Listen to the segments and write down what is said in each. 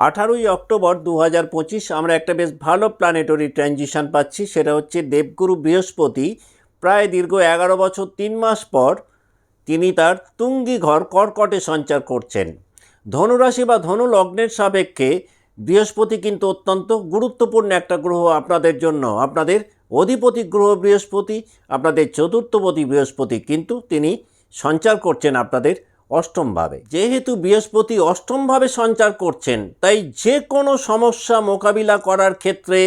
আঠারোই অক্টোবর দু হাজার পঁচিশ আমরা একটা বেশ ভালো প্ল্যানেটরি ট্রানজিশন পাচ্ছি, সেটা হচ্ছে দেবগুরু বৃহস্পতি প্রায় দীর্ঘ এগারো বছর তিন মাস পর তিনি তার তুঙ্গি ঘর কর্কটে সঞ্চার করছেন। ধনুরাশি বা ধনু লগ্নের সাপেক্ষে বৃহস্পতি কিন্তু অত্যন্ত গুরুত্বপূর্ণ একটা গ্রহ আপনাদের জন্য। আপনাদের অধিপতি গ্রহ বৃহস্পতি, আপনাদের চতুর্থপতি বৃহস্পতি কিন্তু তিনি সঞ্চার করছেন আপনাদের অষ্টমভাবে। যেহেতু বৃহস্পতি অষ্টমভাবে সঞ্চার করছেন, তাই যে কোনো সমস্যা মোকাবিলা করার ক্ষেত্রে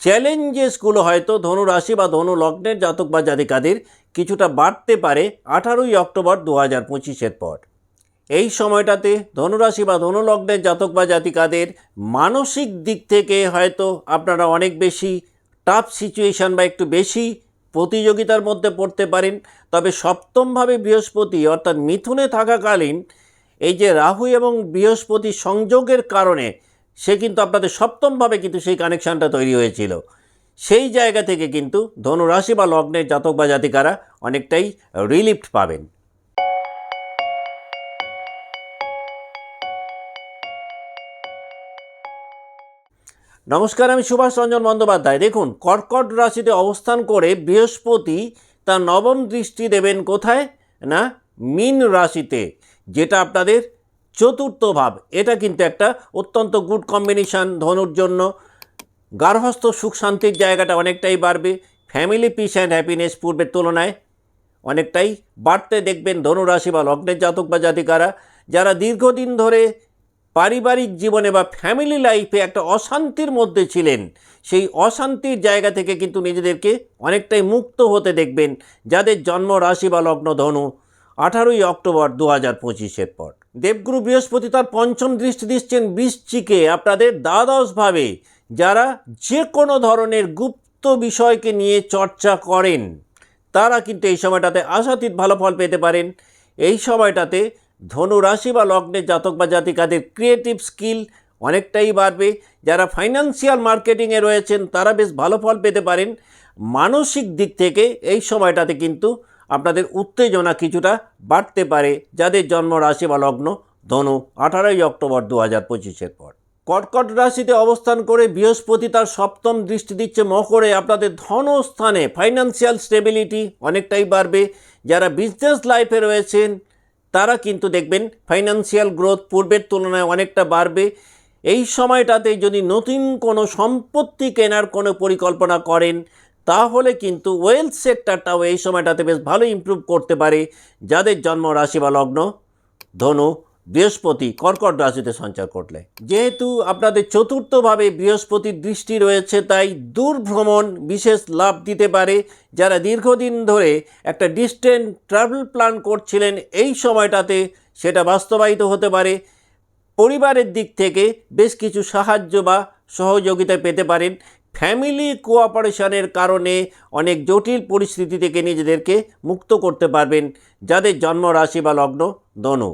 চ্যালেঞ্জেসগুলো হয়তো ধনু রাশি বা ধনু লগ্নের জাতক বা জাতিকাদের কিছুটা বাড়তে পারে আঠারোই অক্টোবর দু হাজার পঁচিশের পর। এই সময়টাতে ধনুরাশি বা ধনুলগ্নের জাতক বা জাতিকাদের মানসিক দিক থেকে হয়তো আপনারা অনেক বেশি টাফ সিচুয়েশান বা একটু বেশি প্রতিযোগিতার মধ্যে পড়তে পারেন। তবে সপ্তমভাবে বৃহস্পতি অর্থাৎ মিথুনে থাকাকালীন এই যে রাহু এবং বৃহস্পতি সংযোগের কারণে সে কিন্তু আপনাদের সপ্তমভাবে কিন্তু সেই কানেকশানটা তৈরি হয়েছিল। সেই জায়গা থেকে কিন্তু ধনুরাশি বা লগ্নের জাতক বা জাতিকারা অনেকটাই রিলিফ পাবেন। নমস্কার, আমি সুভাষ রঞ্জন বন্দ্যোপাধ্যায়। দেখুন, কর্কট রাশিতে অবস্থান করে বৃহস্পতি তার নবম দৃষ্টি দেবেন কোথায়? না, মিন রাশিতে, যেটা আপনাদের চতুর্থ ভাব। এটা কিন্তু একটা অত্যন্ত গুড কম্বিনেশান ধনুর জন্য। গার্হস্থ সুখ শান্তির জায়গাটা অনেকটাই বাড়বে। ফ্যামিলি পিস অ্যান্ড হ্যাপিনেস পূর্বের তুলনায় অনেকটাই বাড়তে দেখবেন ধনুরাশি বা লগ্নের জাতক বা জাতিকারা, যারা দীর্ঘদিন ধরে পারিবারিক জীবনে বা ফ্যামিলি লাইফে একটা অশান্তির মধ্যে ছিলেন। সেই অশান্তির জায়গা থেকে কিন্তু নিজেদেরকে অনেকটাই মুক্ত হতে দেখবেন যাদের জন্ম রাশি বা লগ্ন ধনু। আঠারোই অক্টোবর দু হাজার পঁচিশের পর। দেবগুরু বৃহস্পতি তার পঞ্চম দৃষ্টি দিচ্ছেন বৃশ্চিকে, আপনাদের দ্বাদশভাবে যারা যে কোনো ধরনের গুপ্ত বিষয়কে নিয়ে চর্চা করেন, তারা কিন্তু এই সময়টাতে আশাতীত ভালো ফল পেতে পারেন। এই সময়টাতে ধনু রাশি বা লগ্নের জাতক বা জাতিকাদের ক্রিয়েটিভ স্কিল অনেকটাই বাড়বে। যারা ফাইন্যান্সিয়াল মার্কেটিংয়ে রয়েছেন, তারা বেশ ভালো ফল পেতে পারেন। মানসিক দিক থেকে এই সময়টাতে কিন্তু আপনাদের উত্তেজনা কিছুটা বাড়তে পারে, যাদের জন্ম রাশি বা লগ্ন ধনু, আঠারোই অক্টোবর দু হাজার পঁচিশের পর। কর্কট রাশিতে অবস্থান করে বৃহস্পতি তার সপ্তম দৃষ্টি দিচ্ছে মকরে। আপনাদের ধনস্থানে ফাইন্যান্সিয়াল স্টেবিলিটি অনেকটাই বাড়বে। যারা বিজনেস লাইফে রয়েছেন তারা কিন্তু দেখবেন ফাইন্যান্সিয়াল গ্রোথ পূর্বের তুলনায় অনেকটা বাড়বে। এই সময়টাতে যদি নতুন কোনো সম্পত্তি কেনার কোনো পরিকল্পনা করেন, তাহলে কিন্তু ওয়েলথ সেক্টরটাও এই সময়টাতে বেশ ভালো ইম্প্রুভ করতে পারে। যাদের জন্ম রাশি বা লগ্ন, ধনু বৃহস্পতি কর্কট রাশিতে সঞ্চার করলে। যেহেতু আপনাদের চতুর্থভাবে বৃহস্পতির দৃষ্টি রয়েছে, তাই দূর ভ্রমণ বিশেষ লাভ দিতে পারে। যারা দীর্ঘদিন ধরে একটা ডিস্টেন্ট ট্রাভেল প্ল্যান করছিলেন, এই সময়টাতে সেটা বাস্তবায়িত হতে পারে। পরিবারের দিক থেকে বেশ কিছু সাহায্য বা সহযোগিতা পেতে পারেন। ফ্যামিলি কোঅপারেশনের কারণে অনেক জটিল পরিস্থিতি থেকে নিজেদেরকে মুক্ত করতে পারবেন। যাদের জন্ম রাশি বা লগ্ন দনু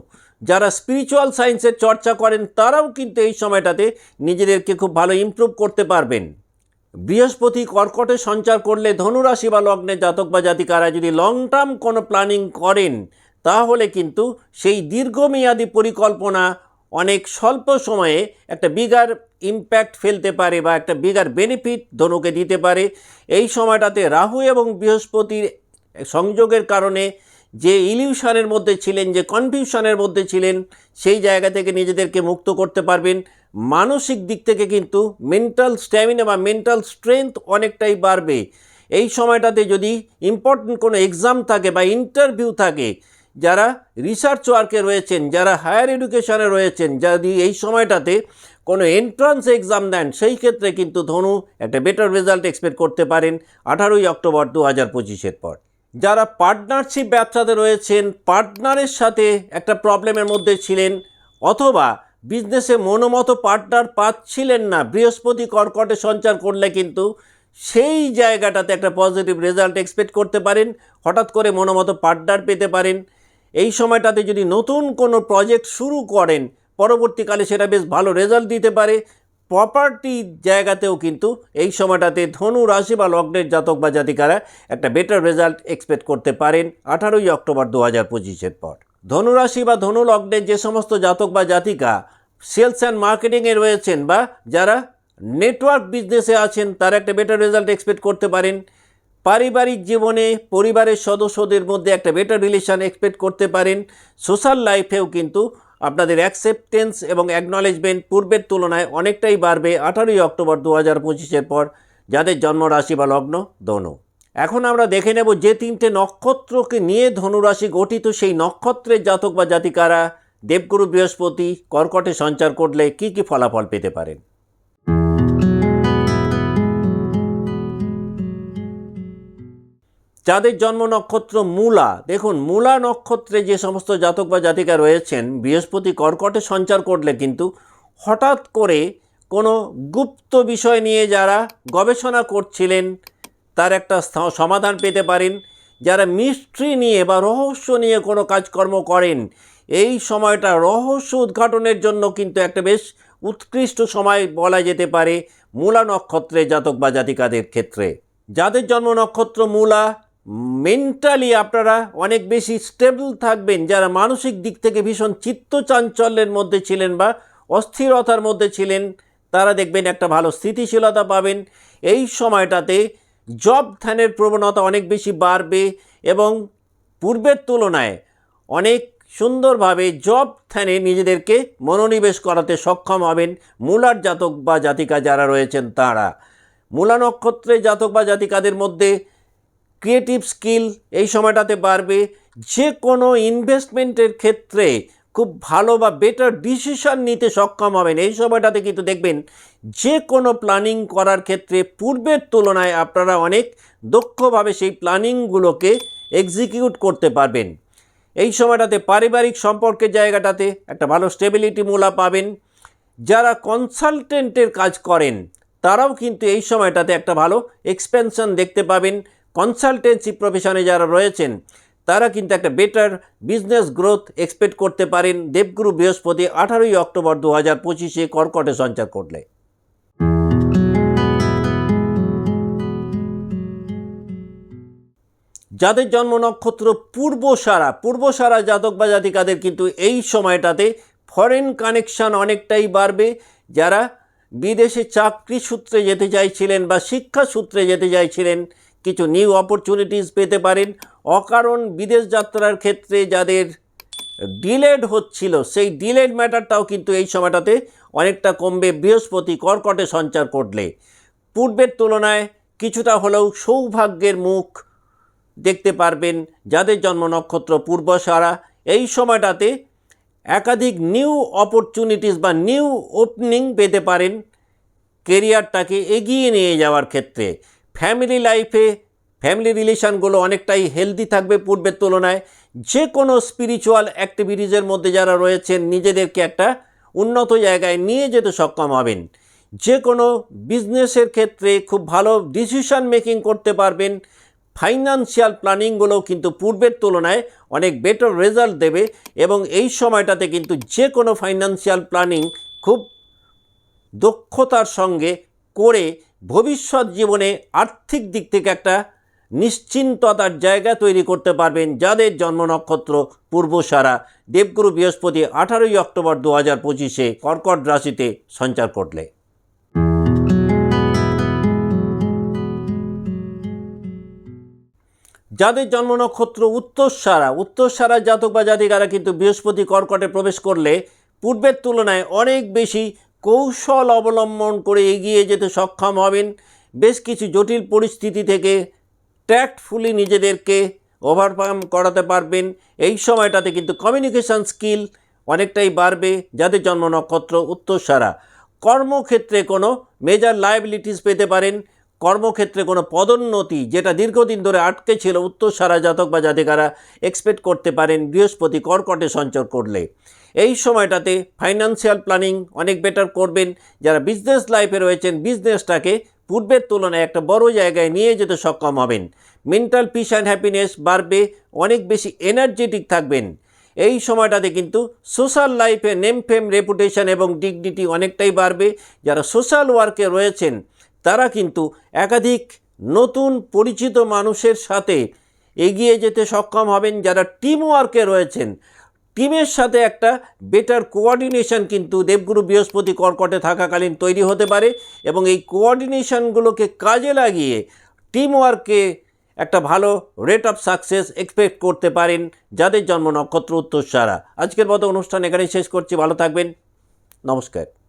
যারা স্পিরিচুয়াল সায়েন্সের চর্চা করেন, তারাও কিন্তু এই সময়টাতে নিজেদেরকে খুব ভালো ইমপ্রুভ করতে পারবেন। বৃহস্পতি কর্কটে সঞ্চার করলে ধনুরাশি বা লগ্নে জাতক বা জাতিকারা যদি লং টার্ম কোনো প্ল্যানিং করেন, তাহলে কিন্তু সেই দীর্ঘমেয়াদী পরিকল্পনা অনেক স্বল্প সময়ে একটা বিগার ইম্প্যাক্ট ফেলতে পারে বা একটা বিগার বেনিফিট ধনুকে দিতে পারে। এই সময়টাতে রাহু এবং বৃহস্পতির সংযোগের কারণে যে ইলিউশনের মধ্যে ছিলেন, যে কনফিউশনের মধ্যে ছিলেন, সেই জায়গা থেকে নিজেদেরকে মুক্ত করতে পারবেন। মানসিক দিক থেকে কিন্তু মেন্টাল স্ট্যামিনা বা মেন্টাল স্ট্রেংথ অনেকটাই বাড়বে। এই সময়টাতে যদি ইম্পর্টেন্ট কোনো এক্সাম থাকে বা ইন্টারভিউ থাকে, যারা রিসার্চ ওয়ার্কে রয়েছেন, যারা হায়ার এডুকেশনে রয়েছেন, যদি এই সময়টাতে কোনো এন্ট্রান্স এক্সাম দেন, সেই ক্ষেত্রে কিন্তু ধনু একটা বেটার রেজাল্ট এক্সপেক্ট করতে পারেন আঠারোই অক্টোবর দু হাজার পঁচিশের পর। যারা পার্টনারশিপ ব্যবসাতে রয়েছেন পার্টনারের সাথে একটা প্রবলেমের মধ্যে ছিলেন অথবা বিজনেসে মনোমতো পার্টনার পাচ্ছিলেন না, বৃহস্পতি কর্কটে সঞ্চার করলে কিন্তু সেই জায়গাটাতে একটা পজিটিভ রেজাল্ট এক্সপেক্ট করতে পারেন, হঠাৎ করে মনোমতো পার্টনার পেতে পারেন। এই সময়টাতে যদি নতুন কোনো প্রজেক্ট শুরু করেন, পরবর্তীকালে সেটা বেশ ভালো রেজাল্ট দিতে পারে। প্রপার্টি জায়গাতেও কিন্তু এই সময়টাতে ধনু রাশি বা লগ্নের জাতক বা জাতিকারা একটা বেটার রেজাল্ট এক্সপেক্ট করতে পারেন আঠারোই অক্টোবর দু হাজার পঁচিশের পর। ধনুরাশি বা ধনু লগ্নের যে সমস্ত জাতক বা জাতিকা সেলস অ্যান্ড মার্কেটিংয়ে রয়েছেন বা যারা নেটওয়ার্ক বিজনেসে আছেন, তারা একটা বেটার রেজাল্ট এক্সপেক্ট করতে পারেন। পারিবারিক জীবনে পরিবারের সদস্যদের মধ্যে একটা বেটার রিলেশন এক্সপেক্ট করতে পারেন। সোশ্যাল লাইফেও কিন্তু আপনাদের অ্যাকসেপ্টেন্স এবং অ্যাকনলেজমেন্ট পূর্বের তুলনায় অনেকটাই বাড়বে আঠারোই অক্টোবর দু হাজার পঁচিশের পর, যাদের জন্মরাশি বা লগ্ন দনু এখন আমরা দেখে নেব যে তিনটে নক্ষত্রকে নিয়ে ধনুরাশি গঠিত সেই নক্ষত্রের জাতক বা জাতিকারা দেবগুরু বৃহস্পতি কর্কটে সঞ্চার করলে কি কি ফলাফল পেতে পারেন। যাদের জন্ম নক্ষত্র মূলা, দেখুন, মূলা নক্ষত্রে যে সমস্ত জাতক বা জাতিকা রয়েছেন, বৃহস্পতি কর্কটে সঞ্চার করলে কিন্তু হঠাৎ করে কোনো গুপ্ত বিষয় নিয়ে যারা গবেষণা করছিলেন, তার একটা সমাধান পেতে পারেন। যারা মিস্ট্রি নিয়ে বা রহস্য নিয়ে কোনো কাজকর্ম করেন, এই সময়টা রহস্য উদ্ঘাটনের জন্য কিন্তু একটা বেশ উৎকৃষ্ট সময় বলা যেতে পারে মূলা নক্ষত্রে জাতক বা জাতিকাদের ক্ষেত্রে। যাদের জন্ম নক্ষত্র মূলা মেন্টালি আপনারা অনেক বেশি স্টেবল থাকবেন, যারা মানসিক দিক থেকে ভীষণ চিত্তচাঞ্চল্যের মধ্যে ছিলেন বা অস্থিরতার মধ্যে ছিলেন, তারা দেখবেন একটা ভালো স্থিতিশীলতা পাবেন। এই সময়টাতে জব ধ্যানের প্রবণতা অনেক বেশি বাড়বে এবং পূর্বের তুলনায় অনেক সুন্দরভাবে জব ধ্যানে নিজেদেরকে মনোনিবেশ করাতে সক্ষম হবেন মূলার জাতক বা জাতিকা যারা রয়েছেন তারা। মূলা নক্ষত্রে জাতক বা জাতিকাদের মধ্যে ক্রিয়েটিভ স্কিল এই সময়টাতে বাড়বে। যে কোনো ইনভেস্টমেন্টের ক্ষেত্রে খুব ভালো বা বেটার ডিসিশন নিতে সক্ষম হবেন। এই সময়টাতে কিন্তু দেখবেন যে কোনো প্ল্যানিং করার ক্ষেত্রে পূর্বের তুলনায় আপনারা অনেক দক্ষভাবে সেই প্ল্যানিংগুলোকে এক্সিকিউট করতে পারবেন। এই সময়টাতে পারিবারিক সম্পর্কের জায়গাটাতে একটা ভালো স্টেবিলিটি মূলা পাবেন। যারা কনসালটেন্টের কাজ করেন, তারাও কিন্তু এই সময়টাতে একটা ভালো এক্সপেনশন দেখতে পাবেন। কনসালটেন্সি প্রফেশনে যারা রয়েছেন, তারা কিন্তু একটা বেটার বিজনেস গ্রোথ এক্সপেক্ট করতে পারেন। দেবগুরু বৃহস্পতি আঠারোই অক্টোবর দু হাজার পঁচিশে কর্কটে সঞ্চার করলে। যাদের জন্ম নক্ষত্র পূর্বসারা পূর্বসারা জাতক বা জাতিকাদের কিন্তু এই সময়টাতে ফরেন কানেকশন অনেকটাই বাড়বে। যারা বিদেশে চাকরি সূত্রে যেতে চাইছিলেন বা শিক্ষা সূত্রে যেতে চাইছিলেন কিছু নিউ অপরচুনিটিস পেতে পারেন। অকারণ বিদেশ যাত্রার ক্ষেত্রে যাদের ডিলেড হচ্ছিল, সেই ডিলেড ম্যাটারটাও কিন্তু এই সময়টাতে অনেকটা কমবে। বৃহস্পতি কর্কটে সঞ্চার করলে। পূর্বের তুলনায় কিছুটা হলেও সৌভাগ্যের মুখ দেখতে পারবেন যাদের জন্ম নক্ষত্র পূর্বসারা। এই সময়টাতে একাধিক নিউ অপরচুনিটিস বা নিউ ওপেনিং পেতে পারেন। কেরিয়ারটাকে এগিয়ে নিয়ে যাওয়ার ক্ষেত্রে। ফ্যামিলি লাইফে ফ্যামিলি রিলেশনগুলো অনেকটাই হেলদি থাকবে পূর্বের তুলনায়। যে কোনো স্পিরিচুয়াল অ্যাক্টিভিটিসের মধ্যে যারা রয়েছেন, নিজেদেরকে একটা উন্নত জায়গায় নিয়ে যেতে সক্ষম হবেন। যে কোনো বিজনেসের ক্ষেত্রে খুব ভালো ডিসিশন মেকিং করতে পারবেন। ফাইন্যান্সিয়াল প্ল্যানিংগুলোও কিন্তু পূর্বের তুলনায় অনেক বেটার রেজাল্ট দেবে এবং এই সময়টাতে কিন্তু যে কোনো ফাইন্যান্সিয়াল প্ল্যানিং খুব দক্ষতার সঙ্গে করে ভবিষ্যৎ জীবনে আর্থিক দিক থেকে একটা নিশ্চিন্ততার জায়গা তৈরি করতে পারবেন যাদের জন্ম নক্ষত্র পূর্বসারা। দেবগুরু বৃহস্পতি আঠারোই অক্টোবর দু হাজার পঁচিশে কর্কট রাশিতে সঞ্চার করলে। যাদের জন্ম নক্ষত্র উত্তরসারা উত্তরসারা জাতক বা জাতিকারা কিন্তু বৃহস্পতি কর্কটে প্রবেশ করলে পূর্বের তুলনায় অনেক বেশি কৌশল অবলম্বন করে এগিয়ে যেতে সক্ষম হবেন। বেশ কিছু জটিল পরিস্থিতি থেকে ট্যাক্টফুলি নিজেদেরকে ওভারকাম করাতে পারবেন। এই সময়টাতে কিন্তু কমিউনিকেশান স্কিল অনেকটাই বাড়বে, যাদের জন্ম নক্ষত্র উত্তরসারা কর্মক্ষেত্রে কোনো মেজার লায়াবিলিটিস পেতে পারেন। কর্মক্ষেত্রে কোনো পদোন্নতি যেটা দীর্ঘদিন ধরে আটকে ছিল উত্তরসারা জাতক বা জাতিকারা এক্সপেক্ট করতে পারেন। বৃহস্পতি কর্কটে সঞ্চর করলে। এই সময়টাতে ফাইন্যান্সিয়াল প্ল্যানিং অনেক বেটার করবেন। যারা বিজনেস লাইফে রয়েছেন বিজনেসটাকে পূর্বের তুলনায় একটা বড় জায়গায় নিয়ে যেতে সক্ষম হবেন। মেন্টাল পিস অ্যান্ড হ্যাপিনেস বাড়বে, অনেক বেশি এনার্জেটিক থাকবেন। এই সময়টাতে কিন্তু সোশ্যাল লাইফে নেম ফেম রেপুটেশন এবং ডিগনিটি অনেকটাই বাড়বে। যারা সোশ্যাল ওয়ার্কে রয়েছেন, তারা কিন্তু একাধিক নতুন পরিচিত মানুষের সাথে এগিয়ে যেতে সক্ষম হবেন। যারা টিম ওয়ার্কে রয়েছেন টিমের সাথে একটা বেটার কোঅর্ডিনেশন কিন্তু দেবগুরু বৃহস্পতি কর্কটে থাকাকালীন তৈরি হতে পারে এবং এই কোঅর্ডিনেশনগুলোকে কাজে লাগিয়ে টিম ওয়ার্কে একটা ভালো রেট অফ সাকসেস এক্সপেক্ট করতে পারেন যাদের জন্ম নক্ষত্র উত্তর সারা। আজকের মতো অনুষ্ঠান এখানেই শেষ করছি। ভালো থাকবেন। নমস্কার।